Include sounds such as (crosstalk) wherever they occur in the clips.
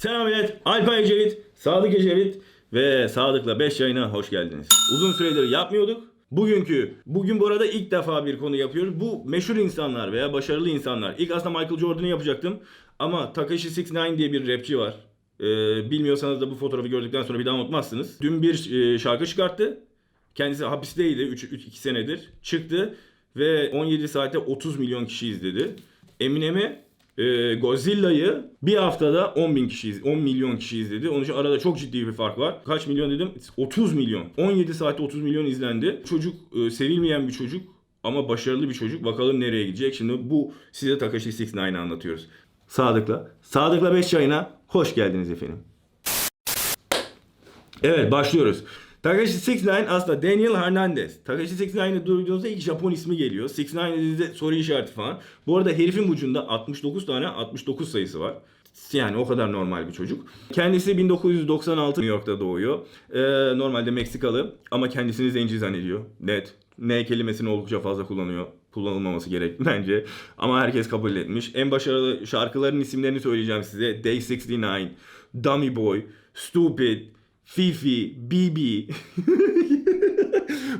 Selam millet. Alpa Ecevit, Sadık Ecevit ve Sadık'la 5 yayına hoş geldiniz. Uzun süredir yapmıyorduk. Bugünkü, bugün bu arada ilk defa bir konu yapıyoruz. Bu meşhur insanlar veya başarılı insanlar. İlk aslında Michael Jordan'ı yapacaktım. Ama Takashi 69 diye bir rapçi var. Ee, bilmiyorsanız da bu fotoğrafı gördükten sonra bir daha unutmazsınız. Dün bir e, şarkı çıkarttı. Kendisi hapisteydi 3 2 senedir. Çıktı ve 17 saatte 30 milyon kişi izledi. Eminem'i e, Godzilla'yı bir haftada 10 bin kişi iz- 10 milyon kişi izledi. Onun için arada çok ciddi bir fark var. Kaç milyon dedim? 30 milyon. 17 saatte 30 milyon izlendi. Çocuk e, sevilmeyen bir çocuk ama başarılı bir çocuk. Bakalım nereye gidecek. Şimdi bu size Takashi 69'ı anlatıyoruz. Sadık'la. Sadık'la 5 yayına hoş geldiniz efendim. Evet başlıyoruz. Takashi 69 aslında Daniel Hernandez. Takashi 69'ı duyduğunuzda ilk Japon ismi geliyor. 69 dediğinizde soru işareti falan. Bu arada herifin ucunda 69 tane 69 sayısı var. Yani o kadar normal bir çocuk. Kendisi 1996 New York'ta doğuyor. Ee, normalde Meksikalı ama kendisini zenci zannediyor. Net. N kelimesini oldukça fazla kullanıyor. Kullanılmaması gerek (laughs) bence. Ama herkes kabul etmiş. En başarılı şarkıların isimlerini söyleyeceğim size. Day 69, Dummy Boy, Stupid, Fifi, BB. (laughs)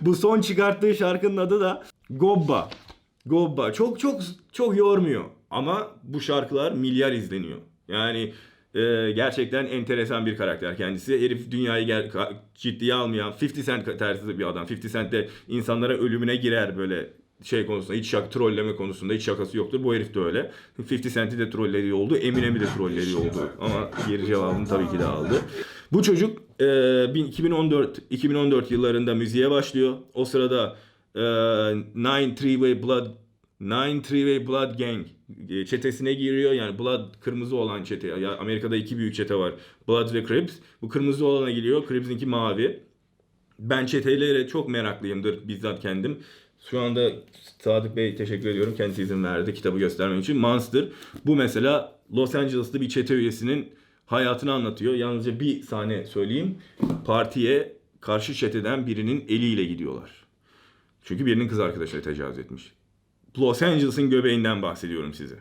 Bu son çıkarttığı şarkının adı da Gobba. Gobba. Çok çok çok yormuyor. Ama bu şarkılar milyar izleniyor. Yani e, gerçekten enteresan bir karakter kendisi. Herif dünyayı ka- ciddiye almayan 50 Cent tarzı bir adam. 50 Cent de insanlara ölümüne girer böyle şey konusunda hiç şak trolleme konusunda hiç şakası yoktur. Bu herif de öyle. 50 Cent'i de trollediği oldu. Eminem'i de trollediği oldu. Ama geri cevabını tabii ki de aldı. Bu çocuk e, bin- 2014 2014 yıllarında müziğe başlıyor. O sırada e, Nine Three Way Blood Nine Three Way Blood Gang e, çetesine giriyor. Yani Blood kırmızı olan çete. Ya Amerika'da iki büyük çete var. Blood ve Crips. Bu kırmızı olana giriyor. Crips'inki mavi. Ben çetelere çok meraklıyımdır bizzat kendim. Şu anda Sadık Bey teşekkür ediyorum. Kendisi izin verdi kitabı göstermem için. Monster. Bu mesela Los Angeles'ta bir çete üyesinin hayatını anlatıyor. Yalnızca bir sahne söyleyeyim. Partiye karşı çeteden birinin eliyle gidiyorlar. Çünkü birinin kız arkadaşına tecavüz etmiş. Los Angeles'ın göbeğinden bahsediyorum size.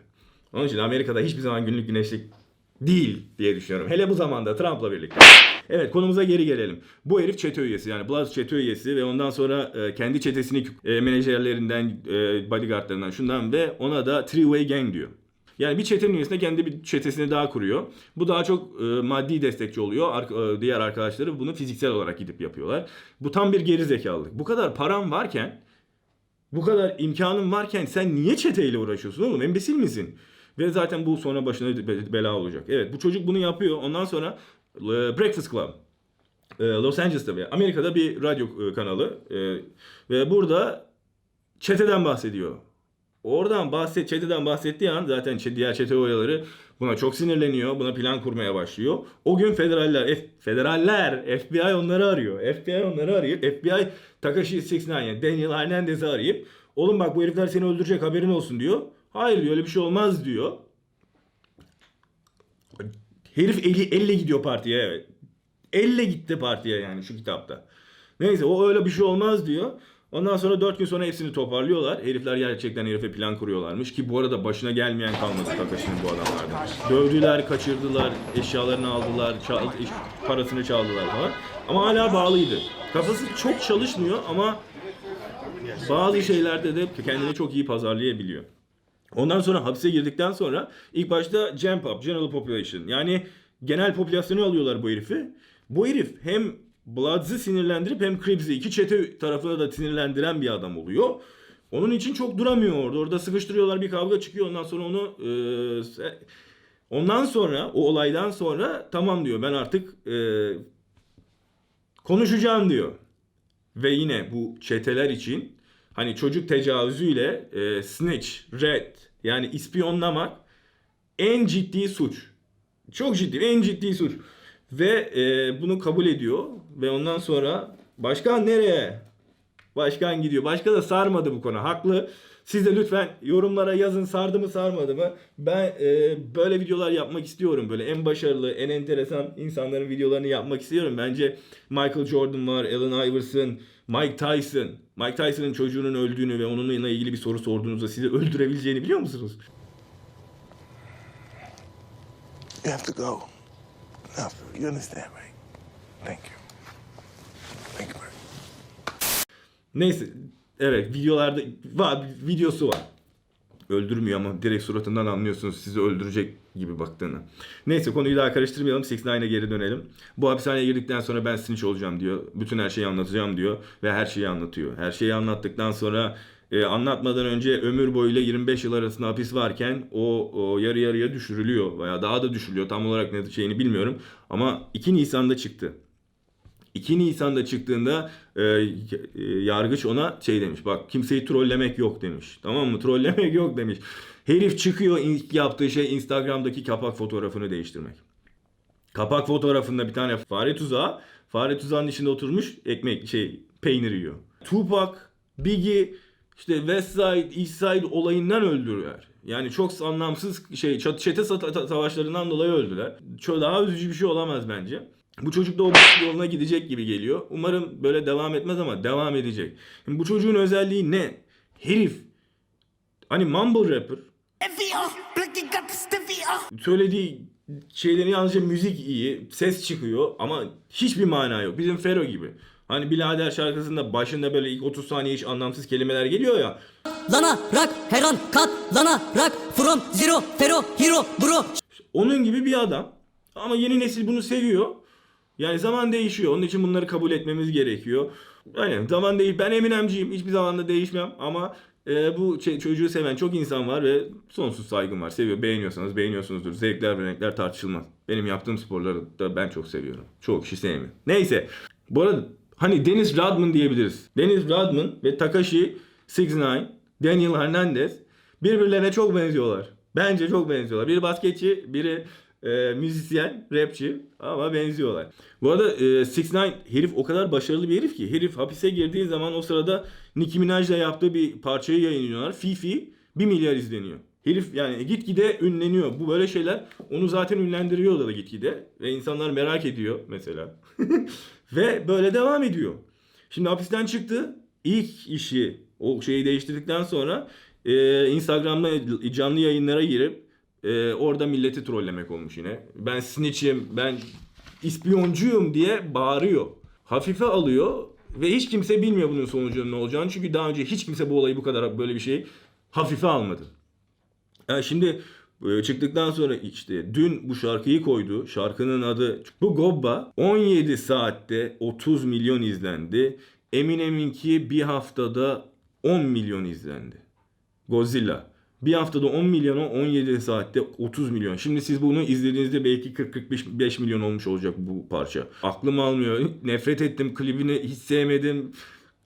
Onun için Amerika'da hiçbir zaman günlük güneşlik değil diye düşünüyorum. Hele bu zamanda Trump'la birlikte. Evet konumuza geri gelelim. Bu herif çete üyesi yani Blood çete üyesi ve ondan sonra e, kendi çetesini e, menajerlerinden, e, bodyguardlarından şundan ve ona da Three Way Gang diyor. Yani bir çetenin üyesinde kendi bir çetesini daha kuruyor. Bu daha çok e, maddi destekçi oluyor. Ar- e, diğer arkadaşları bunu fiziksel olarak gidip yapıyorlar. Bu tam bir geri zekalılık. Bu kadar param varken bu kadar imkanın varken sen niye çeteyle uğraşıyorsun oğlum? Embesil misin? Ve zaten bu sonra başına be- bela olacak. Evet bu çocuk bunu yapıyor. Ondan sonra e, Breakfast Club. e, Los Angeles'ta ve Amerika'da bir radyo e, kanalı. E, Ve burada çeteden bahsediyor. Oradan bahset, çeteden bahsettiği an zaten diğer çete oyaları buna çok sinirleniyor. Buna plan kurmaya başlıyor. O gün federaller, F- federaller, FBI onları arıyor. FBI onları arıyor. FBI Takashi 69 yani Daniel Hernandez'i arayıp oğlum bak bu herifler seni öldürecek haberin olsun diyor. Hayır diyor öyle bir şey olmaz diyor. Herif eli, elle gidiyor partiye evet. Elle gitti partiye yani şu kitapta. Neyse o öyle bir şey olmaz diyor. Ondan sonra 4 gün sonra hepsini toparlıyorlar. Herifler gerçekten herife plan kuruyorlarmış ki bu arada başına gelmeyen kalmadı Takashi'nin bu adamlardan. Dövdüler, kaçırdılar, eşyalarını aldılar, çal- iş- parasını çaldılar falan. Ama hala bağlıydı. Kafası çok çalışmıyor ama bazı şeylerde de kendini çok iyi pazarlayabiliyor. Ondan sonra hapse girdikten sonra ilk başta Gen Pop, General Population yani genel popülasyonu alıyorlar bu herifi. Bu herif hem Bloods'ı sinirlendirip hem Cribbs'i iki çete tarafına da sinirlendiren bir adam oluyor. Onun için çok duramıyor orada. Orada sıkıştırıyorlar bir kavga çıkıyor. Ondan sonra onu e, ondan sonra o olaydan sonra tamam diyor ben artık e, konuşacağım diyor. Ve yine bu çeteler için hani çocuk tecavüzüyle e, snitch, red yani ispiyonlamak en ciddi suç. Çok ciddi, en ciddi suç. Ve e, bunu kabul ediyor ve ondan sonra başkan nereye? Başkan gidiyor. Başka da sarmadı bu konu. Haklı. Siz de lütfen yorumlara yazın sardı mı sarmadı mı? Ben e, böyle videolar yapmak istiyorum. Böyle en başarılı, en enteresan insanların videolarını yapmak istiyorum. Bence Michael Jordan var, Allen Iverson, Mike Tyson. Mike Tyson'ın çocuğunun öldüğünü ve onunla ilgili bir soru sorduğunuzda sizi öldürebileceğini biliyor musunuz? You have to go. enough. You understand, right? Thank you. Thank you, man. Neyse. Evet videolarda var videosu var. Öldürmüyor ama direkt suratından anlıyorsunuz sizi öldürecek gibi baktığını. Neyse konuyu daha karıştırmayalım. 6ix9ine geri dönelim. Bu hapishaneye girdikten sonra ben snitch olacağım diyor. Bütün her şeyi anlatacağım diyor. Ve her şeyi anlatıyor. Her şeyi anlattıktan sonra e, anlatmadan önce ömür boyuyla 25 yıl arasında hapis varken o, o yarı yarıya düşürülüyor. Veya daha da düşürülüyor. Tam olarak ne şeyini bilmiyorum. Ama 2 Nisan'da çıktı. 2 Nisan'da çıktığında e, e, yargıç ona şey demiş. Bak kimseyi trollemek yok demiş. Tamam mı? Trollemek yok demiş. Herif çıkıyor ilk yaptığı şey Instagram'daki kapak fotoğrafını değiştirmek. Kapak fotoğrafında bir tane fare tuzağı. Fare tuzağının içinde oturmuş ekmek şey peynir yiyor. Tupac, Biggie işte West Side, East Side olayından öldürüyorlar. Yani çok anlamsız şey çete savaşlarından dolayı öldüler. Çok daha üzücü bir şey olamaz bence. Bu çocuk da o (laughs) yoluna gidecek gibi geliyor. Umarım böyle devam etmez ama devam edecek. Şimdi bu çocuğun özelliği ne? Herif hani mumble rapper söylediği şeylerin yalnızca müzik iyi, ses çıkıyor ama hiçbir mana yok. Bizim Fero gibi. Hani Bilader şarkısında başında böyle ilk 30 saniye hiç anlamsız kelimeler geliyor ya. Lana, rock, her an, cut, lana, rock, from, zero, fero, hero, bro. Onun gibi bir adam. Ama yeni nesil bunu seviyor. Yani zaman değişiyor. Onun için bunları kabul etmemiz gerekiyor. Aynen zaman değil. Ben Eminemciyim. Hiçbir zaman da değişmem. Ama e, bu çocuğu seven çok insan var ve sonsuz saygım var. Seviyor. Beğeniyorsanız beğeniyorsunuzdur. Zevkler ve renkler tartışılmaz. Benim yaptığım sporları da ben çok seviyorum. Çok kişi sevmiyor. Neyse. Bu arada hani Dennis Rodman diyebiliriz. Dennis Rodman ve Takashi 69, Daniel Hernandez birbirlerine çok benziyorlar. Bence çok benziyorlar. Biri basketçi, biri e, müzisyen, rapçi ama benziyorlar. Bu arada e, 69 herif o kadar başarılı bir herif ki herif hapise girdiği zaman o sırada Nicki Minaj'la yaptığı bir parçayı yayınlıyorlar. Fifi 1 milyar izleniyor. Herif yani gitgide ünleniyor. Bu böyle şeyler onu zaten ünlendiriyor da gitgide. Ve insanlar merak ediyor mesela. (laughs) Ve böyle devam ediyor. Şimdi hapisten çıktı. İlk işi o şeyi değiştirdikten sonra e, Instagram'da canlı yayınlara girip e, orada milleti trollemek olmuş yine. Ben snitch'im, ben ispiyoncuyum diye bağırıyor. Hafife alıyor ve hiç kimse bilmiyor bunun sonucunun ne olacağını. Çünkü daha önce hiç kimse bu olayı bu kadar böyle bir şey hafife almadı. Yani şimdi çıktıktan sonra işte dün bu şarkıyı koydu. Şarkının adı bu Gobba 17 saatte 30 milyon izlendi. Eminem'inki bir haftada 10 milyon izlendi. Godzilla. Bir haftada 10 milyona 17 saatte 30 milyon. Şimdi siz bunu izlediğinizde belki 40-45 milyon olmuş olacak bu parça. Aklım almıyor. Nefret ettim. Klibini hiç sevmedim.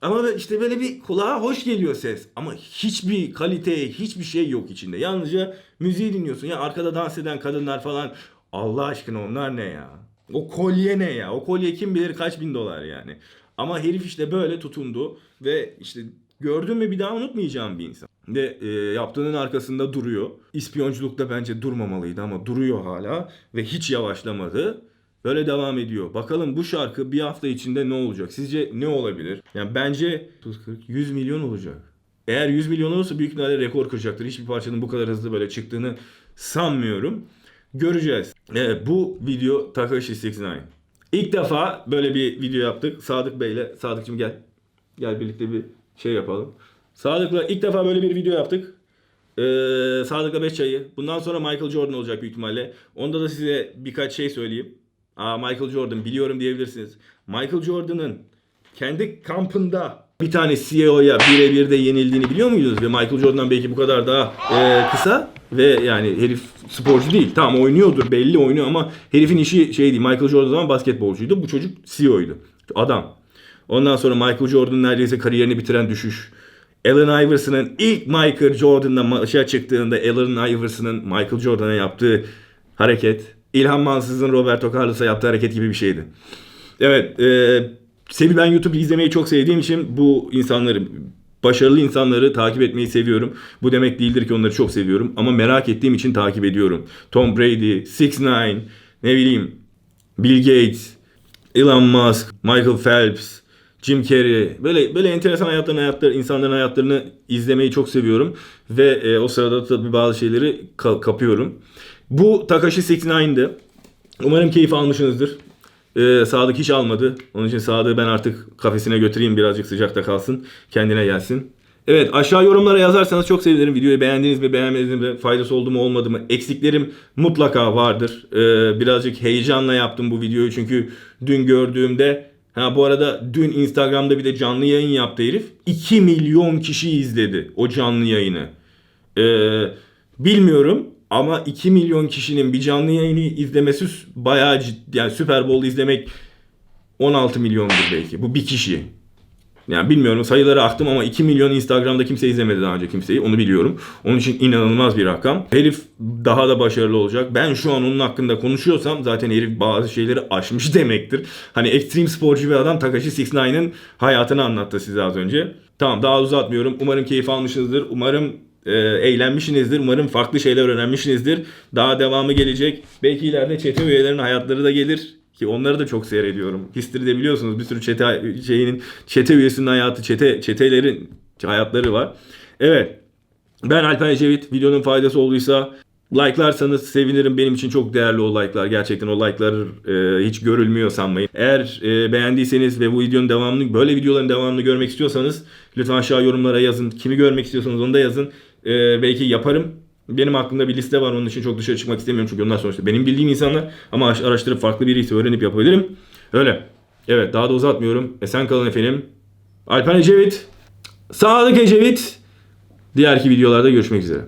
Ama işte böyle bir kulağa hoş geliyor ses. Ama hiçbir kalite, hiçbir şey yok içinde. Yalnızca müziği dinliyorsun. Ya arkada dans eden kadınlar falan. Allah aşkına onlar ne ya? O kolye ne ya? O kolye kim bilir kaç bin dolar yani. Ama herif işte böyle tutundu ve işte gördün mü bir daha unutmayacağım bir insan. Ve e, yaptığının arkasında duruyor. İspiyonculukta bence durmamalıydı ama duruyor hala ve hiç yavaşlamadı. Böyle devam ediyor. Bakalım bu şarkı bir hafta içinde ne olacak? Sizce ne olabilir? Yani bence 40 100 milyon olacak. Eğer 100 milyon olursa büyük ihtimalle rekor kıracaktır. Hiçbir parçanın bu kadar hızlı böyle çıktığını sanmıyorum. Göreceğiz. Evet bu video Takashi 69. İlk defa böyle bir video yaptık. Sadık Bey'le. Sadıkçım gel. Gel birlikte bir şey yapalım. Sadık'la ilk defa böyle bir video yaptık. Ee, Sadık'la 5 çayı. Bundan sonra Michael Jordan olacak büyük ihtimalle. Onda da size birkaç şey söyleyeyim. Aa Michael Jordan biliyorum diyebilirsiniz. Michael Jordan'ın kendi kampında bir tane CEO'ya birebir de yenildiğini biliyor muydunuz? Ve Michael Jordan belki bu kadar daha e, kısa ve yani herif sporcu değil. Tamam oynuyordur belli oynuyor ama herifin işi şey değil. Michael Jordan zaman basketbolcuydu. Bu çocuk CEO'ydu. Adam. Ondan sonra Michael Jordan neredeyse kariyerini bitiren düşüş. Allen Iverson'ın ilk Michael Jordan'la maça çıktığında Allen Iverson'ın Michael Jordan'a yaptığı hareket İlhan Mansız'ın Roberto Carlos'a yaptığı hareket gibi bir şeydi. Evet, e, Sevi ben izlemeyi çok sevdiğim için bu insanları, başarılı insanları takip etmeyi seviyorum. Bu demek değildir ki onları çok seviyorum ama merak ettiğim için takip ediyorum. Tom Brady, 6ix9ine, ne bileyim Bill Gates, Elon Musk, Michael Phelps, Jim Carrey böyle böyle enteresan hayatların hayatları insanların hayatlarını izlemeyi çok seviyorum ve e, o sırada tabii bazı şeyleri ka- kapıyorum. Bu Takashi 69'dı. Umarım keyif almışsınızdır. Ee, Sadık hiç almadı. Onun için Sadık'ı ben artık kafesine götüreyim birazcık sıcakta kalsın. Kendine gelsin. Evet aşağı yorumlara yazarsanız çok sevinirim. Videoyu beğendiniz mi beğenmediniz mi? Faydası oldu mu olmadı mı? Eksiklerim mutlaka vardır. Ee, birazcık heyecanla yaptım bu videoyu çünkü dün gördüğümde Ha bu arada dün Instagram'da bir de canlı yayın yaptı herif. 2 milyon kişi izledi o canlı yayını. Ee, bilmiyorum ama 2 milyon kişinin bir canlı yayını izlemesi bayağı ciddi. Yani Super Bowl izlemek 16 milyondur belki. Bu bir kişi. Yani bilmiyorum sayıları aktım ama 2 milyon Instagram'da kimse izlemedi daha önce kimseyi. Onu biliyorum. Onun için inanılmaz bir rakam. Herif daha da başarılı olacak. Ben şu an onun hakkında konuşuyorsam zaten herif bazı şeyleri aşmış (laughs) demektir. Hani ekstrem sporcu bir adam Takashi 69'ın hayatını anlattı size az önce. Tamam daha uzatmıyorum. Umarım keyif almışsınızdır. Umarım eğlenmişsinizdir. Umarım farklı şeyler öğrenmişsinizdir. Daha devamı gelecek. Belki ileride çete üyelerinin hayatları da gelir. Ki onları da çok seyrediyorum. History'de biliyorsunuz bir sürü çete şeyinin çete üyesinin hayatı, çete çetelerin hayatları var. Evet. Ben Alper Ecevit. Videonun faydası olduysa like'larsanız sevinirim. Benim için çok değerli o like'lar. Gerçekten o like'lar e, hiç görülmüyor sanmayın. Eğer e, beğendiyseniz ve bu videonun devamını, böyle videoların devamını görmek istiyorsanız lütfen aşağı yorumlara yazın. Kimi görmek istiyorsanız onu da yazın. E, belki yaparım. Benim aklımda bir liste var onun için çok dışarı çıkmak istemiyorum çünkü onlar sonuçta benim bildiğim insanlar ama aş- araştırıp farklı birisi öğrenip yapabilirim. Öyle. Evet daha da uzatmıyorum. Esen kalın efendim. Alper Ecevit. Sadık Ecevit. Diğerki videolarda görüşmek üzere.